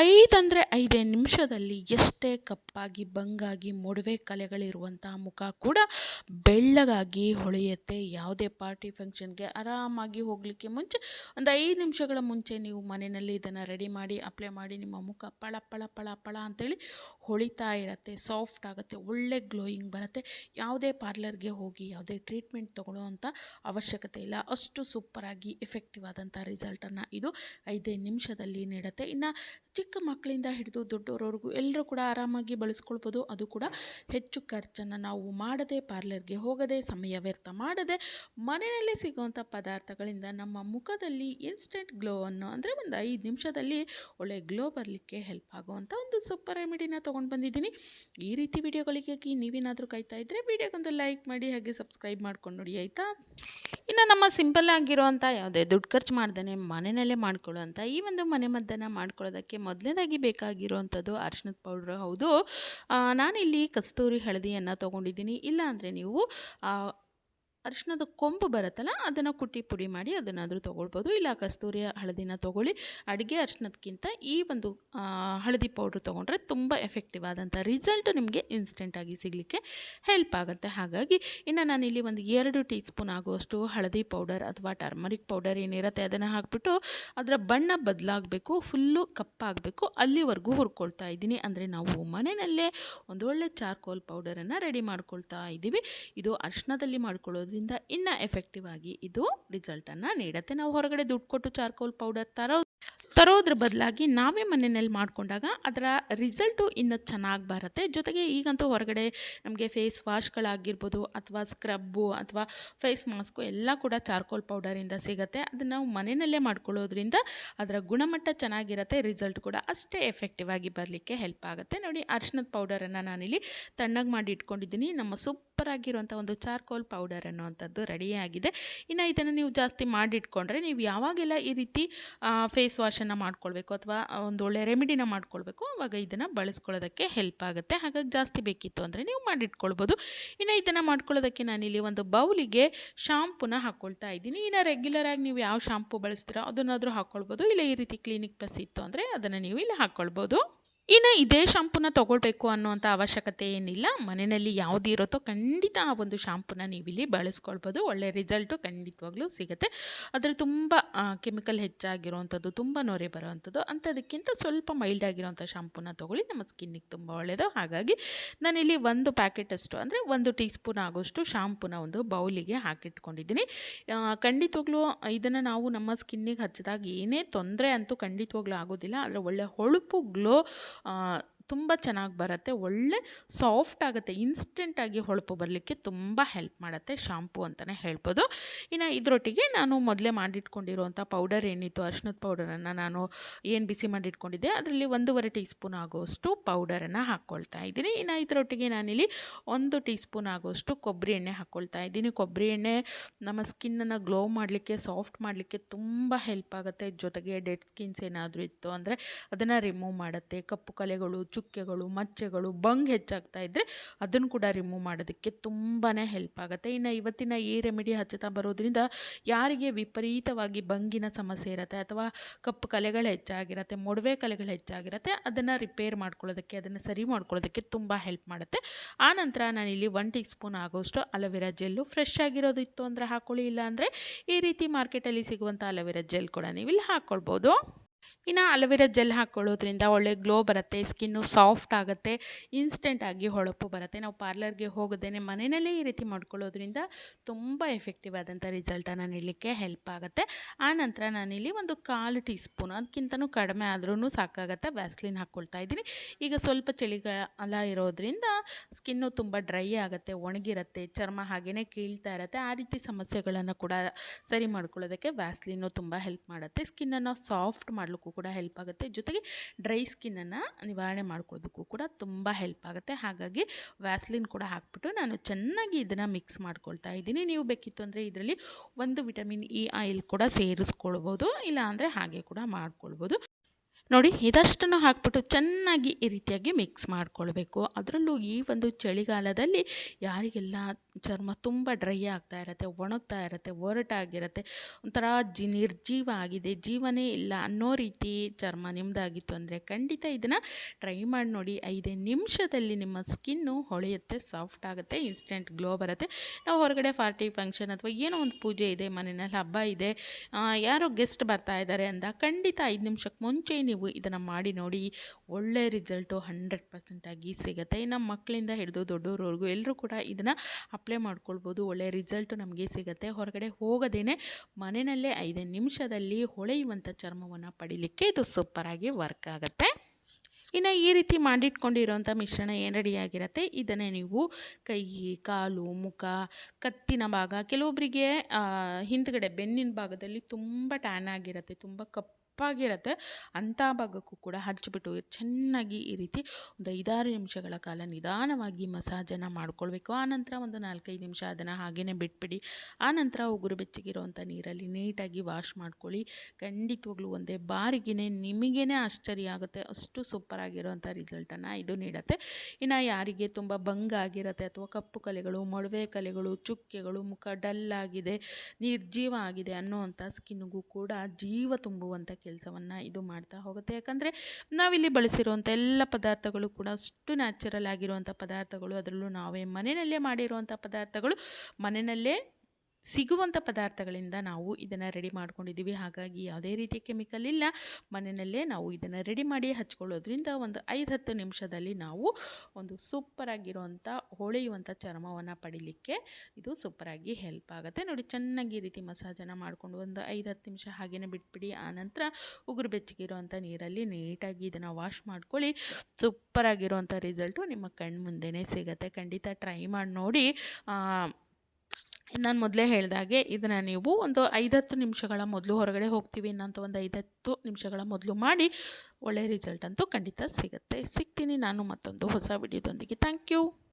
ಐದಂದರೆ ಐದೇ ನಿಮಿಷದಲ್ಲಿ ಎಷ್ಟೇ ಕಪ್ಪಾಗಿ, ಬಂಗಾಗಿ, ಮೊಡವೆ ಕಲೆಗಳಿರುವಂತಹ ಮುಖ ಕೂಡ ಬೆಳ್ಳಗಾಗಿ ಹೊಳೆಯುತ್ತೆ. ಯಾವುದೇ ಪಾರ್ಟಿ ಫಂಕ್ಷನ್ಗೆ ಆರಾಮಾಗಿ ಹೋಗಲಿಕ್ಕೆ ಮುಂಚೆ ಒಂದು ಐದು ನಿಮಿಷಗಳ ಮುಂಚೆ ನೀವು ಮನೆಯಲ್ಲಿ ಇದನ್ನು ರೆಡಿ ಮಾಡಿ ಅಪ್ಲೈ ಮಾಡಿ, ನಿಮ್ಮ ಮುಖ ಪಳ ಪಳ ಪಳ ಪಳ ಅಂತೇಳಿ ಹೊಳಿತಾ ಇರುತ್ತೆ. ಸಾಫ್ಟ್ ಆಗುತ್ತೆ, ಒಳ್ಳೆ ಗ್ಲೋಯಿಂಗ್ ಬರುತ್ತೆ. ಯಾವುದೇ ಪಾರ್ಲರ್ಗೆ ಹೋಗಿ ಯಾವುದೇ ಟ್ರೀಟ್ಮೆಂಟ್ ತೊಗೊಳ್ಳೋವಂಥ ಅವಶ್ಯಕತೆ ಇಲ್ಲ. ಅಷ್ಟು ಸೂಪರಾಗಿ ಎಫೆಕ್ಟಿವ್ ಆದಂಥ ರಿಸಲ್ಟನ್ನು ಇದು ಐದೇ ನಿಮಿಷದಲ್ಲಿ ನೀಡುತ್ತೆ. ಇನ್ನು ಚಿಕ್ಕ ಮಕ್ಕಳಿಂದ ಹಿಡಿದು ದೊಡ್ಡವರವರೆಗೂ ಎಲ್ಲರೂ ಕೂಡ ಆರಾಮಾಗಿ ಬಳಸ್ಕೊಳ್ಬೋದು. ಅದು ಕೂಡ ಹೆಚ್ಚು ಖರ್ಚನ್ನು ನಾವು ಮಾಡದೆ ಪಾರ್ಲರ್ಗೆ ಹೋಗದೆ, ಸಮಯ ವ್ಯರ್ಥ ಮಾಡದೆ, ಮನೆಯಲ್ಲೇ ಸಿಗುವಂಥ ಪದಾರ್ಥಗಳಿಂದ ನಮ್ಮ ಮುಖದಲ್ಲಿ ಇನ್ಸ್ಟೆಂಟ್ ಗ್ಲೋವನ್ನು ಅಂದರೆ ಒಂದು ಐದು ನಿಮಿಷದಲ್ಲಿ ಒಳ್ಳೆ ಗ್ಲೋ ಬರಲಿಕ್ಕೆ ಹೆಲ್ಪ್ ಆಗುವಂಥ ಒಂದು ಸೂಪರ್ ರೆಮಿಡಿನ ತೊಗೊಂಡು ಬಂದಿದ್ದೀನಿ. ಈ ರೀತಿ ವಿಡಿಯೋಗಳಿಗೆ ನೀವೇನಾದರೂ ಕಾಯ್ತಾ ಇದ್ದರೆ ವಿಡಿಯೋಗೊಂದು ಲೈಕ್ ಮಾಡಿ ಹಾಗೆ ಸಬ್ಸ್ಕ್ರೈಬ್ ಮಾಡ್ಕೊಂಡು ನೋಡಿ, ಆಯಿತಾ? ಇನ್ನು ನಮ್ಮ ಸಿಂಪಲ್ ಆಗಿರುವಂಥ ಯಾವುದೇ ದುಡ್ಡು ಖರ್ಚು ಮಾಡ್ದೇ ಮನೆಯಲ್ಲೇ ಮಾಡ್ಕೊಳ್ಳುವಂಥ ಈ ಒಂದು ಮನೆಮದ್ದನ್ನು ಮಾಡ್ಕೊಳ್ಳೋದಕ್ಕೆ ಮಾಡ್ಕೊಳ್ಳೋದಕ್ಕೆ ಮೊದಲನೇದಾಗಿ ಬೇಕಾಗಿರುವಂಥದ್ದು ಅರ್ಶಿನದ ಪೌಡ್ರ್ ಹೌದು. ನಾನಿಲ್ಲಿ ಕಸ್ತೂರಿ ಹಳದಿಯನ್ನು ತೊಗೊಂಡಿದ್ದೀನಿ. ಇಲ್ಲ ಅಂದರೆ ನೀವು ಅರಿಶಿಣದ ಕೊಂಬು ಬರುತ್ತಲ್ಲ, ಅದನ್ನು ಕುಟ್ಟಿ ಪುಡಿ ಮಾಡಿ ಅದನ್ನಾದರೂ ತೊಗೊಳ್ಬೋದು. ಇಲ್ಲ ಕಸ್ತೂರಿ ಹಳದಿನ ತೊಗೊಳ್ಳಿ. ಅಡುಗೆ ಅರಿಶಿಣದಕ್ಕಿಂತ ಈ ಒಂದು ಹಳದಿ ಪೌಡ್ರ್ ತೊಗೊಂಡ್ರೆ ತುಂಬ ಎಫೆಕ್ಟಿವ್ ಆದಂಥ ರಿಸಲ್ಟ್ ನಿಮಗೆ ಇನ್ಸ್ಟೆಂಟಾಗಿ ಸಿಗಲಿಕ್ಕೆ ಹೆಲ್ಪ್ ಆಗುತ್ತೆ. ಹಾಗಾಗಿ ಇನ್ನು ನಾನಿಲ್ಲಿ ಒಂದು ಎರಡು ಟೀ ಸ್ಪೂನ್ ಆಗುವಷ್ಟು ಹಳದಿ ಪೌಡರ್ ಅಥವಾ ಟರ್ಮರಿಕ್ ಪೌಡರ್ ಏನಿರುತ್ತೆ ಅದನ್ನು ಹಾಕಿಬಿಟ್ಟು ಅದರ ಬಣ್ಣ ಬದಲಾಗಬೇಕು, ಫುಲ್ಲು ಕಪ್ಪಾಗಬೇಕು. ಅಲ್ಲಿವರೆಗೂ ಹುರ್ಕೊಳ್ತಾ ಇದ್ದೀನಿ. ಅಂದರೆ ನಾವು ಮನೆಯಲ್ಲೇ ಒಂದು ಒಳ್ಳೆ ಚಾರ್ಕೋಲ್ ಪೌಡರನ್ನು ರೆಡಿ ಮಾಡ್ಕೊಳ್ತಾ ಇದ್ದೀವಿ. ಇದು ಅರ್ಶನದಲ್ಲಿ ಮಾಡ್ಕೊಳ್ಳೋದ್ರಿಂದ ಇನ್ನೂ ಎಫೆಕ್ಟಿವ್ ಆಗಿ ಇದು ರಿಸಲ್ಟನ್ನು ನೀಡುತ್ತೆ. ನಾವು ಹೊರಗಡೆ ದುಡ್ಡು ಕೊಟ್ಟು ಚಾರ್ಕೋಲ್ ಪೌಡರ್ ತರೋ ತರೋದ್ರ ಬದಲಾಗಿ ನಾವೇ ಮನೆಯಲ್ಲಿ ಮಾಡಿಕೊಂಡಾಗ ಅದರ ರಿಸಲ್ಟು ಇನ್ನೂ ಚೆನ್ನಾಗಿ ಬರುತ್ತೆ. ಜೊತೆಗೆ ಈಗಂತೂ ಹೊರಗಡೆ ನಮಗೆ ಫೇಸ್ ವಾಶ್ಗಳಾಗಿರ್ಬೋದು ಅಥವಾ ಸ್ಕ್ರಬ್ಬು ಅಥವಾ ಫೇಸ್ ಮಾಸ್ಕು ಎಲ್ಲ ಕೂಡ ಚಾರ್ಕೋಲ್ ಪೌಡರಿಂದ ಸಿಗುತ್ತೆ. ಅದನ್ನು ನಾವು ಮನೆಯಲ್ಲೇ ಮಾಡ್ಕೊಳ್ಳೋದ್ರಿಂದ ಅದರ ಗುಣಮಟ್ಟ ಚೆನ್ನಾಗಿರುತ್ತೆ, ರಿಸಲ್ಟ್ ಕೂಡ ಅಷ್ಟೇ ಎಫೆಕ್ಟಿವ್ ಆಗಿ ಬರಲಿಕ್ಕೆ ಹೆಲ್ಪ್ ಆಗುತ್ತೆ. ನೋಡಿ ಅರ್ಶಿನದ ಪೌಡರನ್ನು ನಾನಿಲ್ಲಿ ತಣ್ಣಗೆ ಮಾಡಿ ಇಟ್ಕೊಂಡಿದ್ದೀನಿ. ನಮ್ಮ ಸೂಪರ್ ಆಗಿರುವಂಥ ಒಂದು ಚಾರ್ಕೋಲ್ ಪೌಡರ್ ಅನ್ನುವಂಥದ್ದು ರೆಡಿಯಾಗಿದೆ. ಇನ್ನು ಇದನ್ನು ನೀವು ಜಾಸ್ತಿ ಮಾಡಿಟ್ಕೊಂಡ್ರೆ ನೀವು ಯಾವಾಗೆಲ್ಲ ಈ ರೀತಿ ಫೇಸ್ ವಾಶನ್ನು ಮಾಡ್ಕೊಳ್ಬೇಕು ಅಥವಾ ಒಂದು ಒಳ್ಳೆಯ ರೆಮಿಡಿನ ಮಾಡ್ಕೊಳ್ಬೇಕು. ಆವಾಗ ಇದನ್ನು ಬಳಸ್ಕೊಳ್ಳೋದಕ್ಕೆ ಹೆಲ್ಪ್ ಆಗುತ್ತೆ. ಹಾಗಾಗಿ ಜಾಸ್ತಿ ಬೇಕಿತ್ತು ಅಂದರೆ ನೀವು ಮಾಡಿಟ್ಕೊಳ್ಬೋದು. ಇನ್ನು ಇದನ್ನು ಮಾಡ್ಕೊಳ್ಳೋದಕ್ಕೆ ನಾನಿಲ್ಲಿ ಒಂದು ಬೌಲಿಗೆ ಶಾಂಪೂನ ಹಾಕ್ಕೊಳ್ತಾ ಇದ್ದೀನಿ. ಇನ್ನು ರೆಗ್ಯುಲರಾಗಿ ನೀವು ಯಾವ ಶಾಂಪು ಬಳಸ್ತೀರೋ ಅದನ್ನಾದರೂ ಹಾಕ್ಕೊಳ್ಬೋದು ಇಲ್ಲ ಈ ರೀತಿ ಕ್ಲಿನಿಕ್ ಪ್ಲಸ್ ಇತ್ತು ಅಂದರೆ ಅದನ್ನು ನೀವು ಇಲ್ಲಿ ಹಾಕ್ಕೊಳ್ಬೋದು ಇನ್ನು ಇದೇ ಶಾಂಪೂನ ತೊಗೊಳ್ಬೇಕು ಅನ್ನುವಂಥ ಅವಶ್ಯಕತೆ ಏನಿಲ್ಲ. ಮನೆಯಲ್ಲಿ ಯಾವುದು ಇರುತ್ತೋ ಖಂಡಿತ ಆ ಒಂದು ಶಾಂಪೂನ ನೀವಿಲ್ಲಿ ಬಳಸ್ಕೊಳ್ಬೋದು. ಒಳ್ಳೆ ರಿಸಲ್ಟು ಖಂಡಿತವಾಗ್ಲೂ ಸಿಗುತ್ತೆ. ಆದರೆ ತುಂಬ ಕೆಮಿಕಲ್ ಹೆಚ್ಚಾಗಿರುವಂಥದ್ದು, ತುಂಬ ನೊರೆ ಬರುವಂಥದ್ದು, ಅಂಥದಕ್ಕಿಂತ ಸ್ವಲ್ಪ ಮೈಲ್ಡ್ ಆಗಿರುವಂಥ ಶಾಂಪೂನ ತೊಗೊಳ್ಳಿ. ನಮ್ಮ ಸ್ಕಿನ್ನಿಗೆ ತುಂಬ ಒಳ್ಳೆಯದು ಹಾಗಾಗಿ ನಾನಿಲ್ಲಿ ಒಂದು ಪ್ಯಾಕೆಟಷ್ಟು ಅಂದರೆ ಒಂದು ಟೀ ಸ್ಪೂನ್ ಆಗೋಷ್ಟು ಶಾಂಪೂನ ಒಂದು ಬೌಲಿಗೆ ಹಾಕಿಟ್ಕೊಂಡಿದ್ದೀನಿ. ಖಂಡಿತವಾಗ್ಲೂ ಇದನ್ನು ನಾವು ನಮ್ಮ ಸ್ಕಿನ್ನಿಗೆ ಹಚ್ಚಿದಾಗ ಏನೇ ತೊಂದರೆ ಅಂತೂ ಖಂಡಿತವಾಗ್ಲೂ ಆಗೋದಿಲ್ಲ. ಆದರೆ ಒಳ್ಳೆ ಹೊಳಪು, ಗ್ಲೋ а, ತುಂಬ ಚೆನ್ನಾಗಿ ಬರುತ್ತೆ. ಒಳ್ಳೆ ಸಾಫ್ಟ್ ಆಗುತ್ತೆ. ಇನ್ಸ್ಟೆಂಟಾಗಿ ಹೊಳಪು ಬರಲಿಕ್ಕೆ ತುಂಬ ಹೆಲ್ಪ್ ಮಾಡುತ್ತೆ ಶಾಂಪೂ ಅಂತಲೇ ಹೇಳ್ಬೋದು. ಇನ್ನು ಇದರೊಟ್ಟಿಗೆ ನಾನು ಮೊದಲೇ ಮಾಡಿಟ್ಕೊಂಡಿರುವಂಥ ಪೌಡರ್ ಏನಿತ್ತು ಅರಿಶಿನದ ಪೌಡರನ್ನು ನಾನು ಏನು ಬಿಸಿ ಮಾಡಿಟ್ಕೊಂಡಿದ್ದೆ, ಅದರಲ್ಲಿ ಒಂದೂವರೆ ಟೀ ಸ್ಪೂನ್ ಆಗೋಷ್ಟು ಪೌಡರನ್ನು ಹಾಕ್ಕೊಳ್ತಾ ಇದ್ದೀನಿ. ಇನ್ನು ಇದರೊಟ್ಟಿಗೆ ನಾನಿಲ್ಲಿ ಒಂದು ಟೀ ಸ್ಪೂನ್ ಆಗೋಷ್ಟು ಕೊಬ್ಬರಿ ಎಣ್ಣೆ ಹಾಕ್ಕೊಳ್ತಾ ಇದ್ದೀನಿ. ಕೊಬ್ಬರಿ ಎಣ್ಣೆ ನಮ್ಮ ಸ್ಕಿನ್ನನ್ನು ಗ್ಲೋ ಮಾಡಲಿಕ್ಕೆ, ಸಾಫ್ಟ್ ಮಾಡಲಿಕ್ಕೆ ತುಂಬ ಹೆಲ್ಪ್ ಆಗುತ್ತೆ. ಜೊತೆಗೆ ಡೆಡ್ ಸ್ಕಿನ್ಸ್ ಏನಾದರೂ ಇತ್ತು ಅಂದರೆ ಅದನ್ನು ರಿಮೂವ್ ಮಾಡುತ್ತೆ. ಕಪ್ಪು ಕಲೆಗಳು ಚುಕ್ಕೆಗಳು, ಮಚ್ಚೆಗಳು, ಬಂಗ್ ಹೆಚ್ಚಾಗ್ತಾ ಇದ್ದರೆ ಅದನ್ನು ಕೂಡ ರಿಮೂವ್ ಮಾಡೋದಕ್ಕೆ ತುಂಬಾ ಹೆಲ್ಪ್ ಆಗುತ್ತೆ. ಇನ್ನು ಇವತ್ತಿನ ಈ ರೆಮಿಡಿ ಹಚ್ಚುತ್ತಾ ಬರೋದ್ರಿಂದ ಯಾರಿಗೆ ವಿಪರೀತವಾಗಿ ಬಂಗಿನ ಸಮಸ್ಯೆ ಇರುತ್ತೆ ಅಥವಾ ಕಪ್ಪು ಕಲೆಗಳು ಹೆಚ್ಚಾಗಿರುತ್ತೆ, ಮೊಡವೆ ಕಲೆಗಳು ಹೆಚ್ಚಾಗಿರುತ್ತೆ, ಅದನ್ನು ರಿಪೇರ್ ಮಾಡ್ಕೊಳ್ಳೋದಕ್ಕೆ, ಅದನ್ನು ಸರಿ ಮಾಡ್ಕೊಳ್ಳೋದಕ್ಕೆ ತುಂಬ ಹೆಲ್ಪ್ ಮಾಡುತ್ತೆ. ಆ ನಂತರ ನಾನಿಲ್ಲಿ ಒನ್ ಟೀ ಸ್ಪೂನ್ ಆಗೋಷ್ಟು ಅಲೋವೆರಾ ಜೆಲ್ಲು ಫ್ರೆಶ್ ಆಗಿರೋದು ಇತ್ತು ಅಂದರೆ ಹಾಕ್ಕೊಳ್ಳಿ ಇಲ್ಲ ಅಂದರೆ ಈ ರೀತಿ ಮಾರ್ಕೆಟಲ್ಲಿ ಸಿಗುವಂಥ ಅಲೋವೆರಾ ಜೆಲ್ ಕೂಡ ನೀವು ಇಲ್ಲಿ ಹಾಕ್ಕೊಳ್ಬೋದು ಇನ್ನು ಅಲೋವೆರಾ ಜೆಲ್ ಹಾಕ್ಕೊಳ್ಳೋದ್ರಿಂದ ಒಳ್ಳೆ ಗ್ಲೋ ಬರುತ್ತೆ, ಸ್ಕಿನ್ನು ಸಾಫ್ಟ್ ಆಗುತ್ತೆ ಇನ್ಸ್ಟೆಂಟಾಗಿ ಹೊಳಪು ಬರುತ್ತೆ. ನಾವು ಪಾರ್ಲರ್ಗೆ ಹೋಗದೇ ಮನೆಯಲ್ಲೇ ಈ ರೀತಿ ಮಾಡ್ಕೊಳ್ಳೋದ್ರಿಂದ ತುಂಬ ಎಫೆಕ್ಟಿವ್ ಆದಂಥ ರಿಸಲ್ಟನ್ನು ನೀಡಲಿಕ್ಕೆ ಹೆಲ್ಪ್ ಆಗುತ್ತೆ. ಆ ನಂತರ ನಾನಿಲ್ಲಿ ಒಂದು ಕಾಲು ಟೀ ಸ್ಪೂನ್ ಅದಕ್ಕಿಂತನೂ ಕಡಿಮೆ ಆದ್ರೂ ಸಾಕಾಗುತ್ತೆ, ವ್ಯಾಸ್ಲಿನ್ ಹಾಕ್ಕೊಳ್ತಾ ಇದ್ದೀನಿ. ಈಗ ಸ್ವಲ್ಪ ಚಳಿಗಾಲ ಇರೋದ್ರಿಂದ ಸ್ಕಿನ್ನು ತುಂಬ ಡ್ರೈ ಆಗುತ್ತೆ, ಒಣಗಿರುತ್ತೆ, ಚರ್ಮ ಹಾಗೆಯೇ ಕೀಳ್ತಾ ಇರುತ್ತೆ. ಆ ರೀತಿ ಸಮಸ್ಯೆಗಳನ್ನು ಕೂಡ ಸರಿ ಮಾಡ್ಕೊಳ್ಳೋದಕ್ಕೆ ವ್ಯಾಸ್ಲಿನ್ನು ತುಂಬ ಹೆಲ್ಪ್ ಮಾಡುತ್ತೆ. ಸ್ಕಿನ್ನನ್ನು ಸಾಫ್ಟ್ ಮಾಡಲಿಕ್ಕೂ ಕೂಡ ಹೆಲ್ಪ್ ಆಗುತ್ತೆ. ಜೊತೆಗೆ ಡ್ರೈ ಸ್ಕಿನ್ನನ್ನು ನಿವಾರಣೆ ಮಾಡ್ಕೊಳ್ಳೋದಕ್ಕೂ ಕೂಡ ತುಂಬ ಹೆಲ್ಪ್ ಆಗುತ್ತೆ. ಹಾಗಾಗಿ ವ್ಯಾಸ್ಲಿನ್ ಕೂಡ ಹಾಕ್ಬಿಟ್ಟು ನಾನು ಚೆನ್ನಾಗಿ ಇದನ್ನು ಮಿಕ್ಸ್ ಮಾಡ್ಕೊಳ್ತಾ ಇದ್ದೀನಿ. ನೀವು ಬೇಕಿತ್ತು ಅಂದರೆ ಇದರಲ್ಲಿ ಒಂದು ವಿಟಮಿನ್ ಇ ಆಯಿಲ್ ಕೂಡ ಸೇರಿಸ್ಕೊಳ್ಬೋದು ಇಲ್ಲ ಅಂದರೆ ಹಾಗೆ ಕೂಡ ಮಾಡ್ಕೊಳ್ಬೋದು. ನೋಡಿ, ಇದಷ್ಟನ್ನು ಹಾಕ್ಬಿಟ್ಟು ಚೆನ್ನಾಗಿ ಈ ರೀತಿಯಾಗಿ ಮಿಕ್ಸ್ ಮಾಡ್ಕೊಳ್ಬೇಕು. ಅದರಲ್ಲೂ ಈ ಒಂದು ಚಳಿಗಾಲದಲ್ಲಿ ಯಾರಿಗೆಲ್ಲ ಚರ್ಮ ತುಂಬ ಡ್ರೈ ಆಗ್ತಾ ಇರುತ್ತೆ, ಒಣಗ್ತಾ ಇರುತ್ತೆ, ಒರಟಾಗಿರುತ್ತೆ, ಒಂಥರ ಜಿ, ನಿರ್ಜೀವ ಆಗಿದೆ, ಜೀವನೇ ಇಲ್ಲ ಅನ್ನೋ ರೀತಿ ಚರ್ಮ ನಿಮ್ಮದಾಗಿತ್ತು ಅಂದರೆ ಖಂಡಿತ ಇದನ್ನು ಟ್ರೈ ಮಾಡಿ ನೋಡಿ. ಐದೇ ನಿಮಿಷದಲ್ಲಿ ನಿಮ್ಮ ಸ್ಕಿನ್ನು ಹೊಳೆಯುತ್ತೆ ಸಾಫ್ಟ್ ಆಗುತ್ತೆ ಇನ್ಸ್ಟೆಂಟ್ ಗ್ಲೋ ಬರುತ್ತೆ. ನಾವು ಹೊರಗಡೆ ಪಾರ್ಟಿ ಫಂಕ್ಷನ್ ಅಥವಾ ಏನೋ ಒಂದು ಪೂಜೆ ಇದೆ, ಮನೆಯಲ್ಲಿ ಹಬ್ಬ ಇದೆ ಯಾರೋ ಗೆಸ್ಟ್ ಬರ್ತಾ ಇದ್ದಾರೆ ಅಂದ ಖಂಡಿತ ಐದು ನಿಮಿಷಕ್ಕೆ ಮುಂಚೆ ನೀವು ಇದನ್ನು ಮಾಡಿ ನೋಡಿ, ಒಳ್ಳೆ ರಿಸಲ್ಟು ಹಂಡ್ರೆಡ್ ಪರ್ಸೆಂಟಾಗಿ ಸಿಗುತ್ತೆ. ಇನ್ನು ಮಕ್ಕಳಿಂದ ಹಿಡಿದು ದೊಡ್ಡವ್ರವರೆಗೂ ಎಲ್ಲರೂ ಕೂಡ ಇದನ್ನು ಅಪ್ಲೈ ಮಾಡ್ಕೊಳ್ಬೋದು. ಒಳ್ಳೆ ರಿಸಲ್ಟು ನಮಗೆ ಸಿಗುತ್ತೆ. ಹೊರಗಡೆ ಹೋಗೋದೇನೆ ಮನೆಯಲ್ಲೇ ಐದು ನಿಮಿಷದಲ್ಲಿ ಹೊಳೆಯುವಂಥ ಚರ್ಮವನ್ನು ಪಡಿಲಿಕ್ಕೆ ಇದು ಸೂಪರಾಗಿ ವರ್ಕ್ ಆಗುತ್ತೆ. ಇನ್ನು ಈ ರೀತಿ ಮಾಡಿಟ್ಕೊಂಡಿರೋಂಥ ಮಿಶ್ರಣ ಏನು ರೆಡಿಯಾಗಿರುತ್ತೆ ಇದನ್ನೇ ನೀವು ಕೈ, ಕಾಲು, ಮುಖ, ಕತ್ತಿನ ಭಾಗ ಕೆಲವೊಬ್ಬರಿಗೆ ಹಿಂದ್ಗಡೆ ಬೆನ್ನಿನ ಭಾಗದಲ್ಲಿ ತುಂಬ ಟ್ಯಾನ್ ಆಗಿರುತ್ತೆ. ತುಂಬ ಕಪ್ಪಾಗಿರುತ್ತೆ ಅಂಥ ಭಾಗಕ್ಕೂ ಕೂಡ ಹಚ್ಚಿಬಿಟ್ಟು ಚೆನ್ನಾಗಿ ಈ ರೀತಿ ಒಂದು ಐದಾರು ನಿಮಿಷಗಳ ಕಾಲ ನಿಧಾನವಾಗಿ ಮಸಾಜನ್ನು ಮಾಡ್ಕೊಳ್ಬೇಕು. ಆನಂತರ ಒಂದು ನಾಲ್ಕೈದು ನಿಮಿಷ ಅದನ್ನು ಹಾಗೇ ಬಿಟ್ಬಿಡಿ. ಆನಂತರ ಉಗುರು ಬೆಚ್ಚಗಿರುವಂಥ ನೀರಲ್ಲಿ ನೀಟಾಗಿ ವಾಶ್ ಮಾಡ್ಕೊಳ್ಳಿ. ಖಂಡಿತವಾಗ್ಲೂ ಒಂದೇ ಬಾರಿಗೇ ನಿಮಗೇ ಆಶ್ಚರ್ಯ ಆಗುತ್ತೆ. ಅಷ್ಟು ಸೂಪರ್ ಆಗಿರುವಂಥ ರಿಸಲ್ಟನ್ನು ಇದು ನೀಡುತ್ತೆ. ಇನ್ನು ಯಾರಿಗೆ ತುಂಬ ಭಂಗ ಆಗಿರುತ್ತೆ ಅಥವಾ ಕಪ್ಪು ಕಲೆಗಳು ಮೊಡವೆ ಕಲೆಗಳು, ಚುಕ್ಕೆಗಳು, ಮುಖ ಡಲ್ ಆಗಿದೆ ನಿರ್ಜೀವ ಆಗಿದೆ ಅನ್ನೋವಂಥ ಸ್ಕಿನ್ಗೂ ಕೂಡ ಜೀವ ತುಂಬುವಂಥ ಕೆಲಸವನ್ನು ಇದು ಮಾಡ್ತಾ ಹೋಗುತ್ತೆ. ಯಾಕಂದರೆ ನಾವಿಲ್ಲಿ ಬಳಸಿರುವಂಥ ಎಲ್ಲ ಪದಾರ್ಥಗಳು ಕೂಡ ಅಷ್ಟು ನ್ಯಾಚುರಲ್ ಆಗಿರುವಂಥ ಪದಾರ್ಥಗಳು, ಅದರಲ್ಲೂ ನಾವೇ ಮನೆಯಲ್ಲೇ ಮಾಡಿರುವಂಥ ಪದಾರ್ಥಗಳು ಮನೆಯಲ್ಲೇ ಸಿಗುವಂಥ ಪದಾರ್ಥಗಳಿಂದ ನಾವು ಇದನ್ನು ರೆಡಿ ಮಾಡ್ಕೊಂಡಿದ್ದೀವಿ. ಹಾಗಾಗಿ ಯಾವುದೇ ರೀತಿಯ ಕೆಮಿಕಲ್ ಇಲ್ಲ. ಮನೆಯಲ್ಲೇ ನಾವು ಇದನ್ನು ರೆಡಿ ಮಾಡಿ ಹಚ್ಕೊಳ್ಳೋದ್ರಿಂದ ಒಂದು ಐದು ಹತ್ತು ನಿಮಿಷದಲ್ಲಿ ನಾವು ಒಂದು ಸೂಪರಾಗಿರುವಂಥ ಹೊಳೆಯುವಂಥ ಚರ್ಮವನ್ನು ಪಡಿಲಿಕ್ಕೆ ಇದು ಸೂಪರಾಗಿ ಹೆಲ್ಪ್ ಆಗುತ್ತೆ. ನೋಡಿ, ಚೆನ್ನಾಗಿ ಈ ರೀತಿ ಮಸಾಜನ್ನು ಮಾಡಿಕೊಂಡು ಒಂದು ಐದು ಹತ್ತು ನಿಮಿಷ ಹಾಗೇ ಬಿಟ್ಬಿಡಿ. ಆನಂತರ ಉಗುರು ಬೆಚ್ಚಗಿರುವಂಥ ನೀರಲ್ಲಿ ನೀಟಾಗಿ ಇದನ್ನು ವಾಶ್ ಮಾಡ್ಕೊಳ್ಳಿ. ಸೂಪರಾಗಿರುವಂಥ ರಿಸಲ್ಟು ನಿಮ್ಮ ಕಣ್ಣು ಮುಂದೆನೇ ಸಿಗುತ್ತೆ. ಖಂಡಿತ ಟ್ರೈ ಮಾಡಿ ನೋಡಿ. ನಾನು ಮೊದಲೇ ಹೇಳಿದಾಗೆ ಇದನ್ನು ನೀವು ಒಂದು ಐದತ್ತು ನಿಮಿಷಗಳ ಮೊದಲು ಹೊರಗಡೆ ಹೋಗ್ತೀವಿ ಅನ್ನೋಂಥ ಒಂದು ಐದತ್ತು ನಿಮಿಷಗಳ ಮೊದಲು ಮಾಡಿ ಒಳ್ಳೆಯ ರಿಸಲ್ಟ್ ಅಂತೂ ಖಂಡಿತ ಸಿಗುತ್ತೆ. ಸಿಗ್ತೀನಿ ನಾನು ಮತ್ತೊಂದು ಹೊಸ ವಿಡಿಯೋದೊಂದಿಗೆ ಥ್ಯಾಂಕ್ ಯು